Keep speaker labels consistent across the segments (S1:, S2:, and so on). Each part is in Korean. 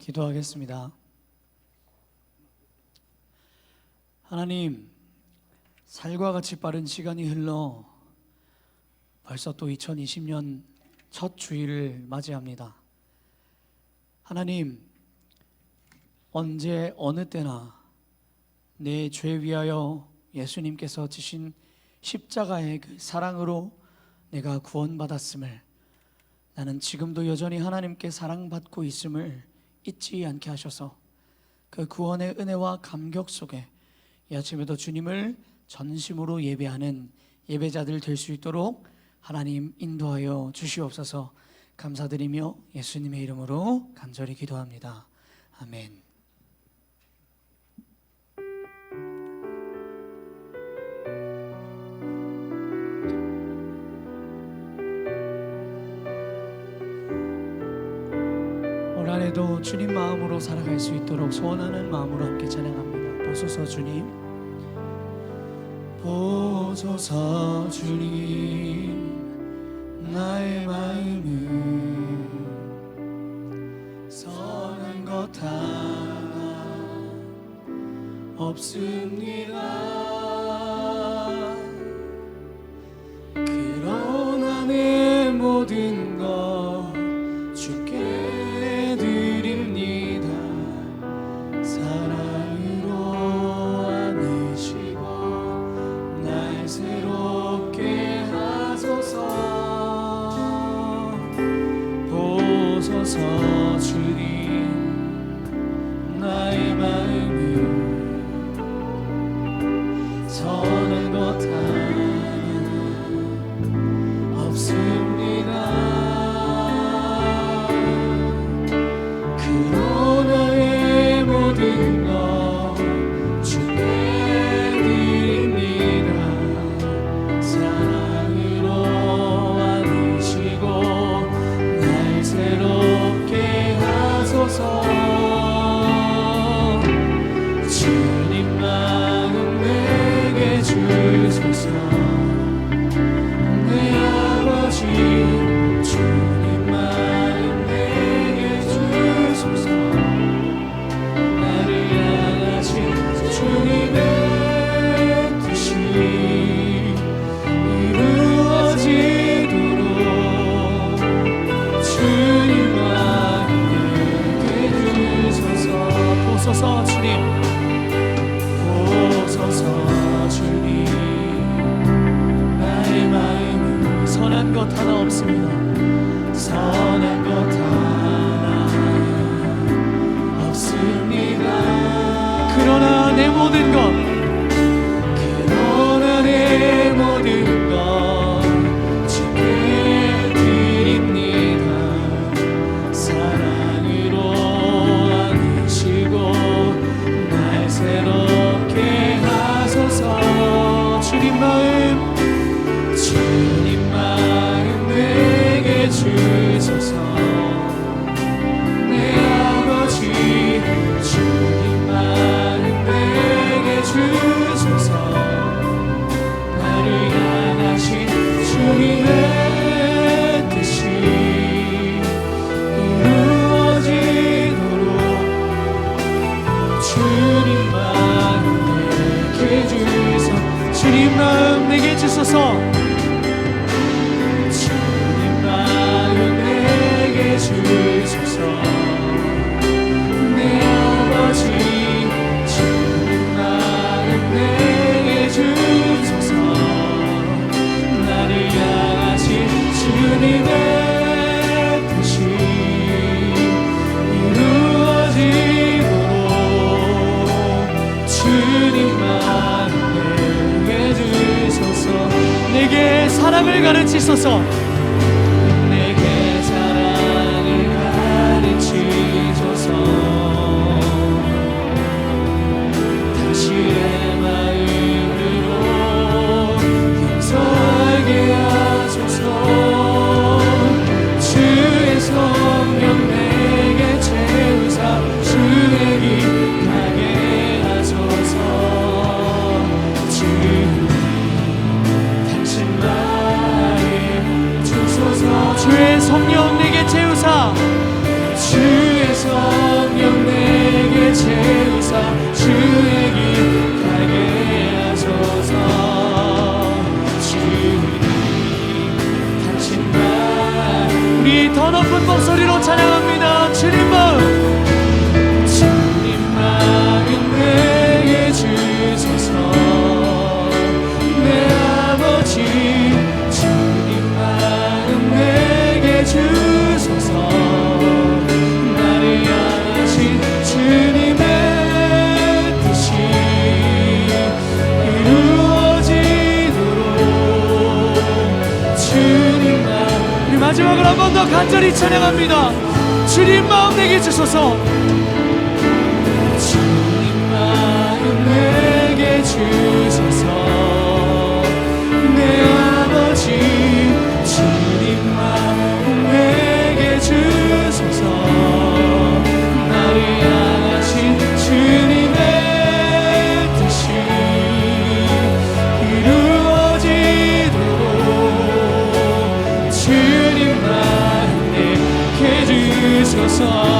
S1: 기도하겠습니다. 하나님, 살과 같이 빠른 시간이 흘러 벌써 또 2020년 첫 주일을 맞이합니다. 하나님, 언제 어느 때나 내 죄 위하여 예수님께서 지신 십자가의 그 사랑으로 내가 구원받았음을 나는 지금도 여전히 하나님께 사랑받고 있음을 잊지 않게 하셔서 그 구원의 은혜와 감격 속에 이 아침에도 주님을 전심으로 예배하는 예배자들 될 수 있도록 하나님 인도하여 주시옵소서 감사드리며 예수님의 이름으로 간절히 기도합니다. 아멘. 올 한해도 주님 마음으로 살아갈 수 있도록 소원하는 마음으로 함께 찬양합니다. 보소서 주님, 보소서 주님, 나의 마음은 선한 것 하나 없습니다. 내 마음 내게 주소서 사랑을 더 높은 목소리로 찬양합니다. 주님 마음 마지막으로 한 번 더 간절히 찬양합니다. 주님 마음 내게 주소서. 주님 마음 내게 주소서. só.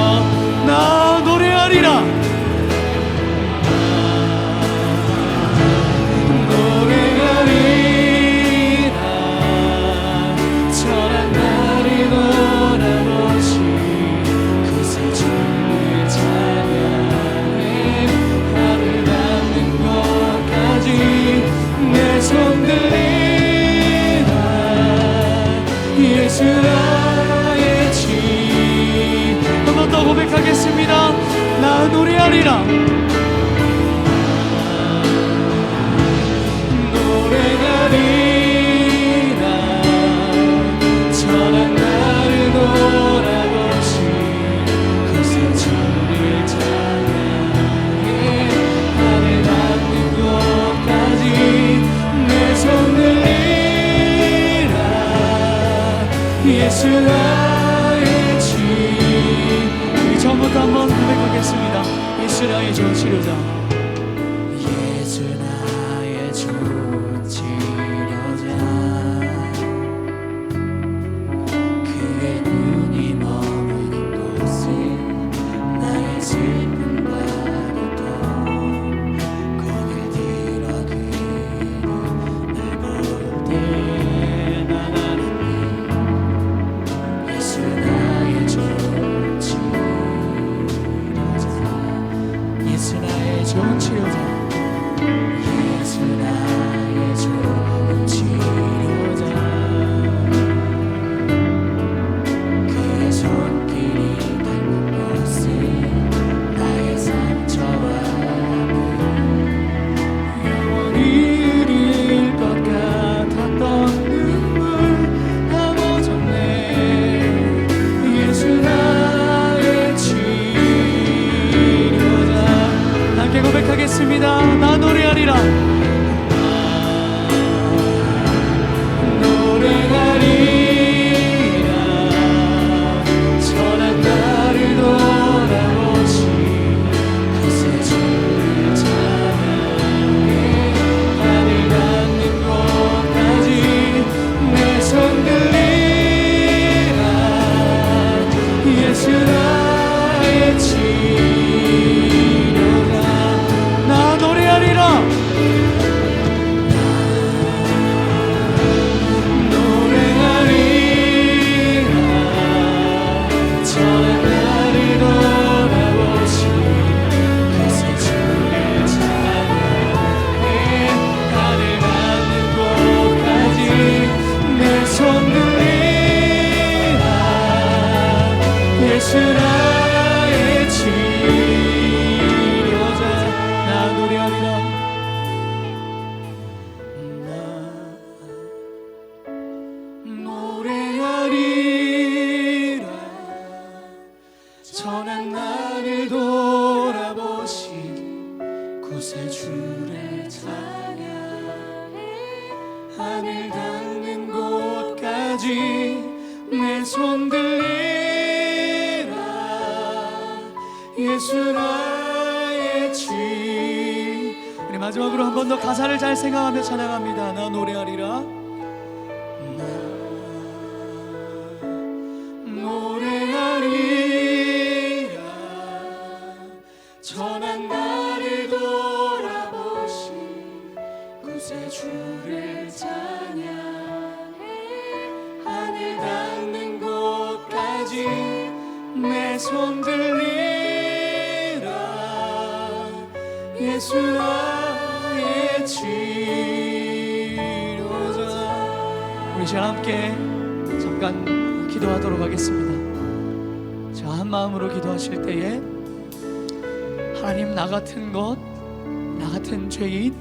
S1: 잘 생각하며 찬양합니다. 나 노래하리라. 시간 함께 잠깐 기도하도록 하겠습니다 자 한 마음으로 기도하실 때에 하나님 나 같은 것, 나 같은 죄인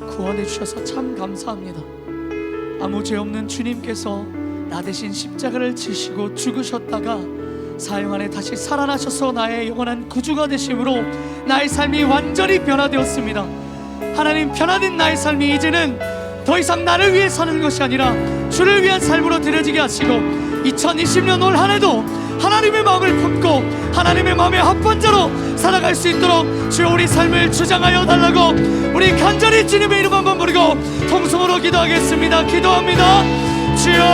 S1: 구원해 주셔서 참 감사합니다. 아무 죄 없는 주님께서 나 대신 십자가를 지시고 죽으셨다가 사형 안에 다시 살아나셔서 나의 영원한 구주가 되심으로 나의 삶이 완전히 변화되었습니다. 하나님 변화된 나의 삶이 이제는 더 이상 나를 위해 사는 것이 아니라 주를 위한 삶으로 들여지게 하시고 2020년 올 한해도 하나님의 마음을 품고 하나님의 마음에 합한 자로 살아갈 수 있도록 주여 우리 삶을 주장하여 달라고 우리 간절히 주님의 이름 한번 부르고 통성으로 기도하겠습니다. 기도합니다. 주여!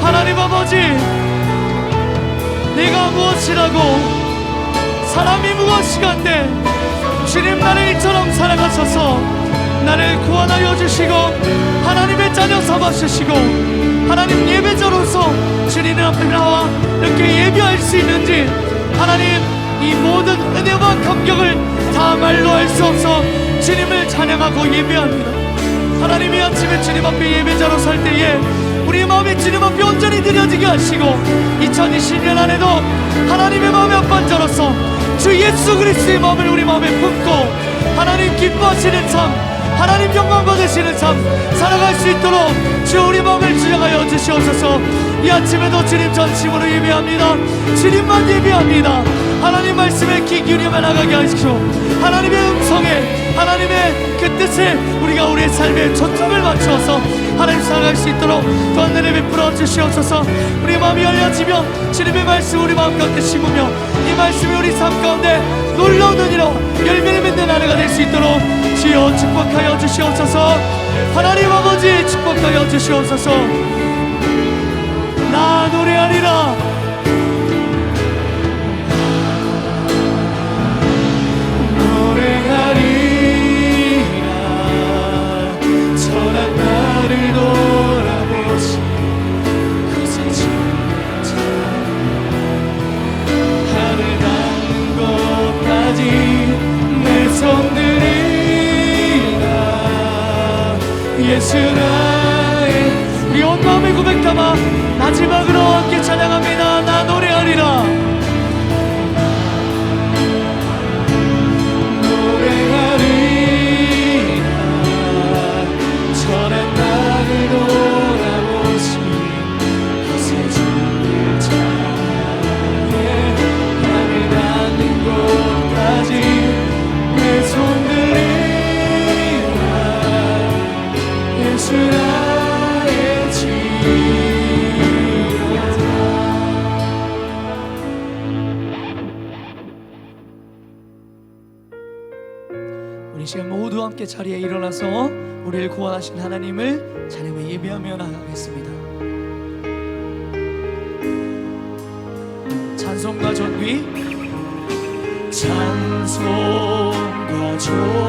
S1: 하나님 아버지 내가 무엇이라고 사람이 무엇이간데 주님 나를 이처럼 사랑하셔서 나를 구원하여 주시고 하나님의 자녀 삼아 주시고 하나님 예배자로서 주님 앞에 나와 이렇게 예배할 수 있는지 하나님 이 모든 은혜와 감격을 다 말로 할 수 없어 주님을 찬양하고 예배합니다. 하나님이 아침에 주님 앞에 예배자로 설 때에 우리 마음이 주님 앞에 온전히 드려지게 하시고 2020년 안에도 하나님의 마음에 합한 자로서 주 예수 그리스도의 마음을 우리 마음에 품고 하나님 기뻐하시는 삶 하나님 영광 받으시는 삶 살아갈 수 있도록 주 우리 마음을 주장하여 주시옵소서. 이 아침에도 주님 전심으로 예배합니다. 주님만 예배합니다. 하나님 말씀에 귀 기울여만 나가게 하시고 하나님의 음성에 하나님의 그 뜻에 우리가 우리의 삶에 초점을 맞추어서 하나님 살아갈 수 있도록 더 은혜를 베풀어 주시옵소서. 우리 마음이 열려지며 주님의 말씀 우리 마음 가운데 심으며 이 말씀이 우리 삶 가운데 놀라운 은혜로 열매를 맺는 하루가 될 수 있도록 주여 축복하여 주시옵소서. 하나님 아버지 축복하여 주시옵소서. 나 노래하리라 노래하리라 전한 나를 돌아 자리에 일어나서 우리를 구원하신 하나님을 찬양에 예배하며 나가겠습니다. 찬송과 존귀 찬송과 존귀